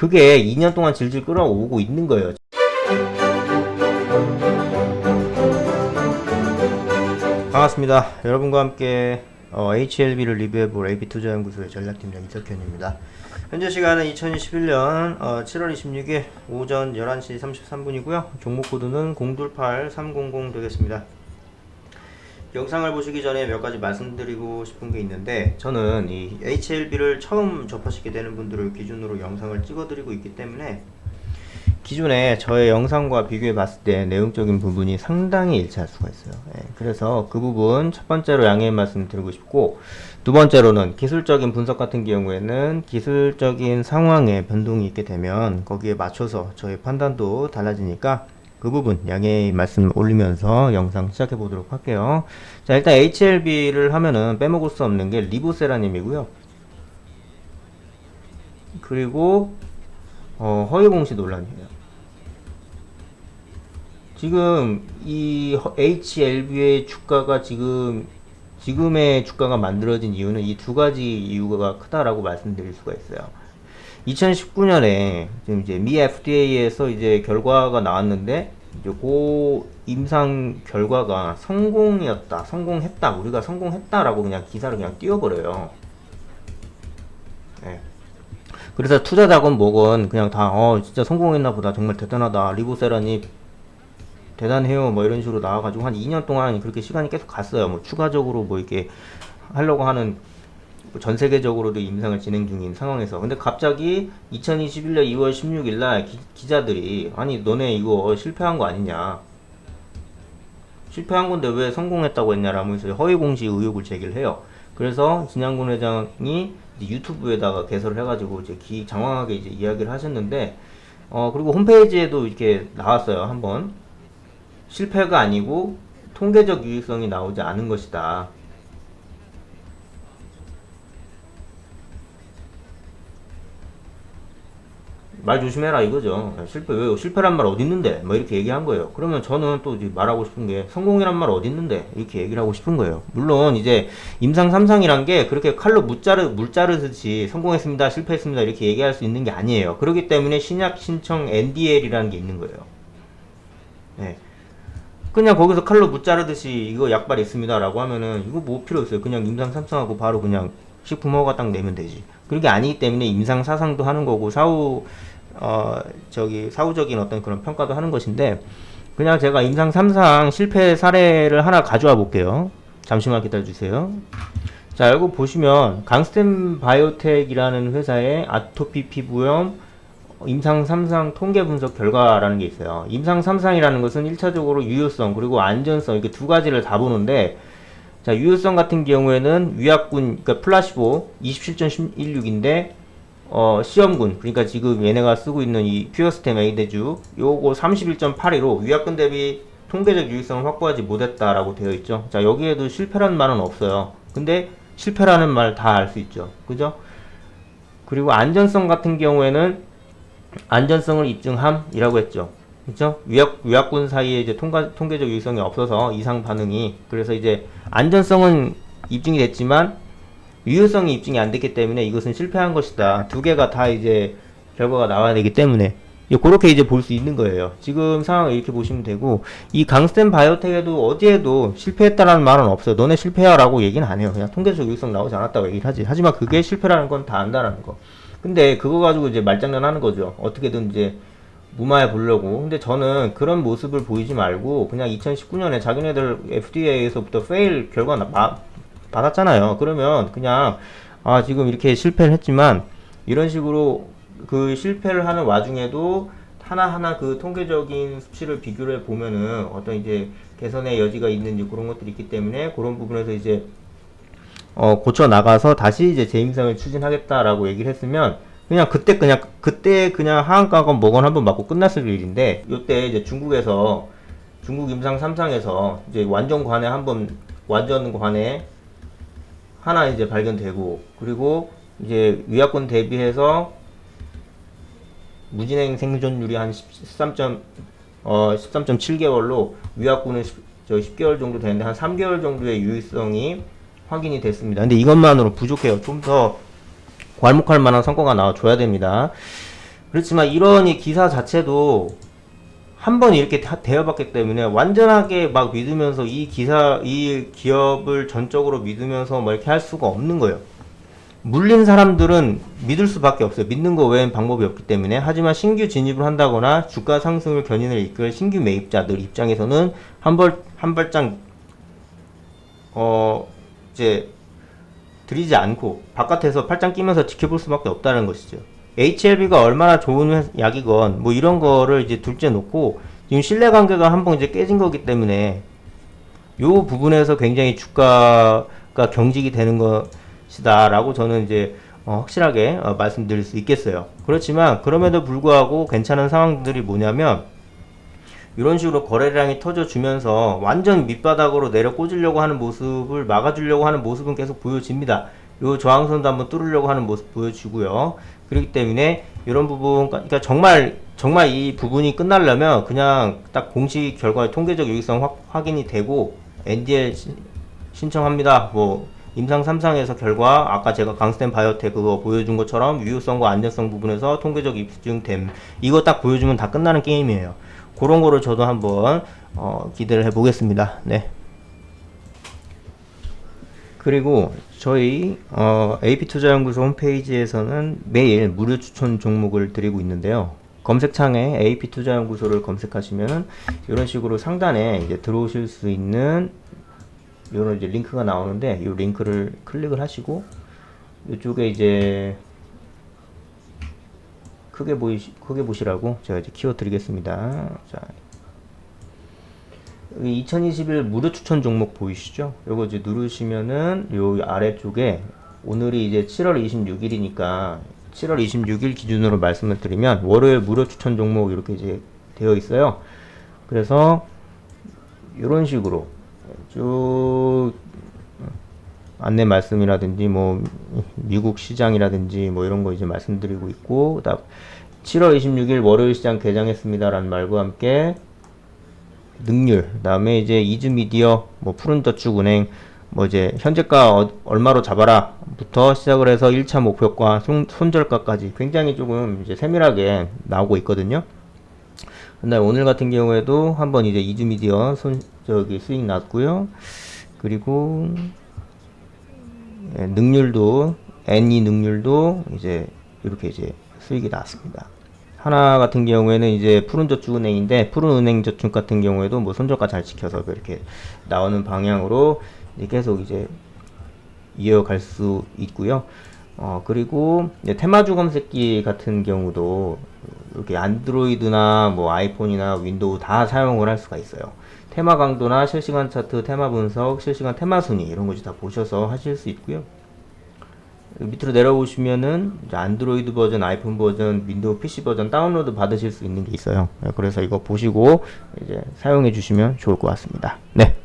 그게 2년 동안 질질 끌어오고 있는 거예요. 반갑습니다. 여러분과 함께 어, HLB를 리뷰해볼 AB투자연구소의 전략팀장 이석현입니다. 현재 시간은 2021년 어, 7월 26일 오전 11시 33분이고요. 종목 코드는 028300 되겠습니다. 영상을 보시기 전에 몇 가지 말씀드리고 싶은 게 있는데 저는 이 HLB를 처음 접하시게 되는 분들을 기준으로 영상을 찍어드리고 있기 때문에 기존에 저의 영상과 비교해 봤을 때 내용적인 부분이 상당히 일치할 수가 있어요. 예, 그래서 그 부분 첫 번째로 양해 말씀 드리고 싶고 두 번째로는 기술적인 분석 같은 경우에는 기술적인 상황에 변동이 있게 되면 거기에 맞춰서 저의 판단도 달라지니까 그 부분 양해 말씀 올리면서 영상 시작해 보도록 할게요. 자 일단 HLB를 하면은 빼먹을 수 없는 게 리보세라님이고요. 그리고 어, 허위 공시 논란이에요. 지금 이 허- HLB의 주가가 지금 지금의 주가가 만들어진 이유는 이 두 가지 이유가 크다라고 말씀드릴 수가 있어요. 2019년에 지금 이제 미 FDA에서 이제 결과가 나왔는데 이제 그 임상 결과가 성공이었다, 성공했다, 우리가 성공했다라고 그냥 기사를 그냥 띄워버려요. 네. 그래서 투자자건 뭐건 그냥 다 어 진짜 성공했나 보다 정말 대단하다 리보세라니 대단해요 뭐 이런 식으로 나와가지고 한 2년 동안 그렇게 시간이 계속 갔어요 뭐 추가적으로 뭐 이렇게 하려고 하는 뭐 전 세계적으로도 임상을 진행 중인 상황에서 근데 갑자기 2021년 2월 16일 날 기, 기자들이 아니 너네 이거 실패한 거 아니냐 실패한 건데 왜 성공했다고 했냐라면서 허위 공시 의혹을 제기를 해요. 그래서 진양군 회장이 유튜브에다가 개설을 해가지고 이제 기 장황하게 이제 이야기를 하셨는데 어 그리고 홈페이지에도 이렇게 나왔어요 한번 실패가 아니고 통계적 유익성이 나오지 않은 것이다. 말 조심해라 이거죠. 실패 왜 실패란 말 어디 있는데? 뭐 이렇게 얘기한 거예요. 그러면 저는 또 말하고 싶은 게 성공이란 말 어디 있는데? 이렇게 얘기를 하고 싶은 거예요. 물론 이제 임상 삼상이란 게 그렇게 칼로 무자르 물 자르듯이 성공했습니다, 실패했습니다 이렇게 얘기할 수 있는 게 아니에요. 그렇기 때문에 신약 신청 NDL이라는 게 있는 거예요. 네. 그냥 거기서 칼로 무자르듯이 이거 약발 있습니다라고 하면은 이거 뭐 필요 없어요. 그냥 임상 삼상하고 바로 그냥 식품 허가 딱 내면 되지. 그게 아니기 때문에 임상 사상도 하는 거고 사후 어 저기 사후적인 어떤 그런 평가도 하는 것인데 그냥 제가 임상 삼상 실패 사례를 하나 가져와 볼게요. 잠시만 기다려 주세요. 자, 이거 보시면 강스템 바이오텍이라는 회사의 아토피 피부염 임상 3상 통계 분석 결과라는 게 있어요. 임상 3상이라는 것은 1차적으로 유효성 그리고 안전성 이렇게 두 가지를 다 보는데 자, 유효성 같은 경우에는 위약군 그러니까 플라시보 27.16인데 어, 시험군 그러니까 지금 얘네가 쓰고 있는 이 퓨어스템 에이데주 요거 31.82로 위약군 대비 통계적 유익성을 확보하지 못했다라고 되어 있죠. 자, 여기에도 실패라는 말은 없어요. 근데 실패라는 말 다 알 수 있죠. 그죠? 그리고 안전성 같은 경우에는 안전성을 입증함이라고 했죠. 그렇죠? 위약 위약군 사이에 이제 통과, 통계적 유의성이 없어서 이상 반응이 그래서 이제 안전성은 입증이 됐지만 유효성이 입증이 안 됐기 때문에 이것은 실패한 것이다. 두 개가 다 이제 결과가 나와야 되기 때문에 예, 그렇게 이제 볼 수 있는 거예요. 지금 상황을 이렇게 보시면 되고 이 강스템 바이오텍에도 어디에도 실패했다라는 말은 없어요. 너네 실패야라고 얘기는 안 해요. 그냥 통계적 유효성 나오지 않았다고 얘기를 하지. 하지만 그게 실패라는 건 다 안다라는 거. 근데 그거 가지고 이제 말장난 하는 거죠. 어떻게든 이제 무마해 보려고. 근데 저는 그런 모습을 보이지 말고 그냥 2019년에 자기네들 FDA에서부터 페일 결과 나, 마- 받았잖아요. 그러면 그냥 아 지금 이렇게 실패를 했지만 이런 식으로 그 실패를 하는 와중에도 하나하나 그 통계적인 수치를 비교를 해 보면은 어떤 이제 개선의 여지가 있는지 그런 것들이 있기 때문에 그런 부분에서 이제 어, 고쳐 나가서 다시 이제 재임상을 추진하겠다라고 얘기를 했으면 그냥 그때 그냥 그때 그냥 하한가건 뭐건 한번 맞고 끝났을 일인데 요때 이제 중국에서 중국 임상 3상에서 이제 완전 관에 한번 완전 관에 하나 이제 발견되고 그리고 이제 위약권 대비해서 무진행 생존율이 한 13. 어 13.7개월로 위약군은 10, 저 10개월 정도 되는데 한 3개월 정도의 유의성이 확인이 됐습니다. 근데 이것만으로 부족해요. 좀 더 괄목할 만한 성과가 나와줘야 됩니다. 그렇지만 이런 이 기사 자체도 한 번 이렇게 다 대여봤기 때문에 완전하게 막 믿으면서 이 기사 이 기업을 전적으로 믿으면서 뭐 이렇게 할 수가 없는 거예요. 물린 사람들은 믿을 수밖에 없어요. 믿는 거 외엔 방법이 없기 때문에. 하지만 신규 진입을 한다거나 주가 상승을 견인을 이끌 신규 매입자들 입장에서는 한 벌, 한 발짝, 어, 이제, 들이지 않고 바깥에서 팔짱 끼면서 지켜볼 수밖에 없다는 것이죠. HLB가 얼마나 좋은 회- 약이건 뭐 이런 거를 이제 둘째 놓고 지금 신뢰 관계가 한번 이제 깨진 거기 때문에 요 부분에서 굉장히 주가가 경직이 되는 것이다라고 저는 이제 어, 확실하게 어, 말씀드릴 수 있겠어요. 그렇지만 그럼에도 불구하고 괜찮은 상황들이 뭐냐면 이런 식으로 거래량이 터져주면서 완전 밑바닥으로 내려 꽂으려고 하는 모습을 막아주려고 하는 모습은 계속 보여집니다. 요 저항선도 한번 뚫으려고 하는 모습 보여주고요. 그렇기 때문에 이런 부분, 그러니까 정말 정말 이 부분이 끝나려면 그냥 딱 공식 결과의 통계적 유익성 확, 확인이 되고 NDL 신- 신청합니다. 뭐 임상 3상에서 결과 아까 제가 강스텐 바이오텍 그거 보여준 것처럼 유효성과 안전성 부분에서 통계적 입증됨 이거 딱 보여주면 다 끝나는 게임이에요. 그런 거를 저도 한번 어, 기대를 해보겠습니다. 네. 그리고 저희 어, AP투자연구소 홈페이지에서는 매일 무료 추천 종목을 드리고 있는데요. 검색창에 AP투자연구소를 검색하시면 이런 식으로 상단에 이제 들어오실 수 있는 이런 이제 링크가 나오는데 이 링크를 클릭을 하시고 이쪽에 이제 크게 보이시 크게 보시라고 제가 이제 키워 드리겠습니다. 자. 여기 2021 무료 추천 종목 보이시죠? 요거 이제 누르시면은 요 아래쪽에 오늘이 이제 7월 26일이니까 7월 26일 기준으로 말씀을 드리면 월요일 무료 추천 종목 이렇게 이제 되어 있어요. 그래서 이런 식으로 쭉 안내 말씀이라든지 뭐 미국 시장이라든지 뭐 이런 거 이제 말씀드리고 있고 그다음 7월 26일 월요일 시장 개장했습니다라는 말과 함께 능률 그다음에 이제 이즈미디어 뭐 푸른저축은행 뭐 이제 현재가 어- 얼마로 잡아라부터 시작을 해서 1차 목표가 손, 손절가까지 굉장히 조금 이제 세밀하게 나오고 있거든요. 근데 오늘 같은 경우에도 한번 이제 이즈미디어 손 저기 수익 났고요. 그리고 예, 능률도 N2 능률도 이제 이렇게 이제 수익이 나왔습니다. 하나 같은 경우에는 이제 푸른저축은행인데 푸른은행저축 같은 경우에도 뭐 손절가 잘 지켜서 이렇게 나오는 방향으로 이제 계속 이제 이어갈 수 있고요. 어 그리고 테마주 검색기 같은 경우도 이렇게 안드로이드나 뭐 아이폰이나 윈도우 다 사용을 할 수가 있어요. 테마 강도나 실시간 차트, 테마 분석, 실시간 테마 순위 이런 거지 다 보셔서 하실 수 있고요. 밑으로 내려오시면은 안드로이드 버전, 아이폰 버전, 윈도우 PC 버전 다운로드 받으실 수 있는 게 있어요. 네, 그래서 이거 보시고 이제 사용해 주시면 좋을 것 같습니다. 네.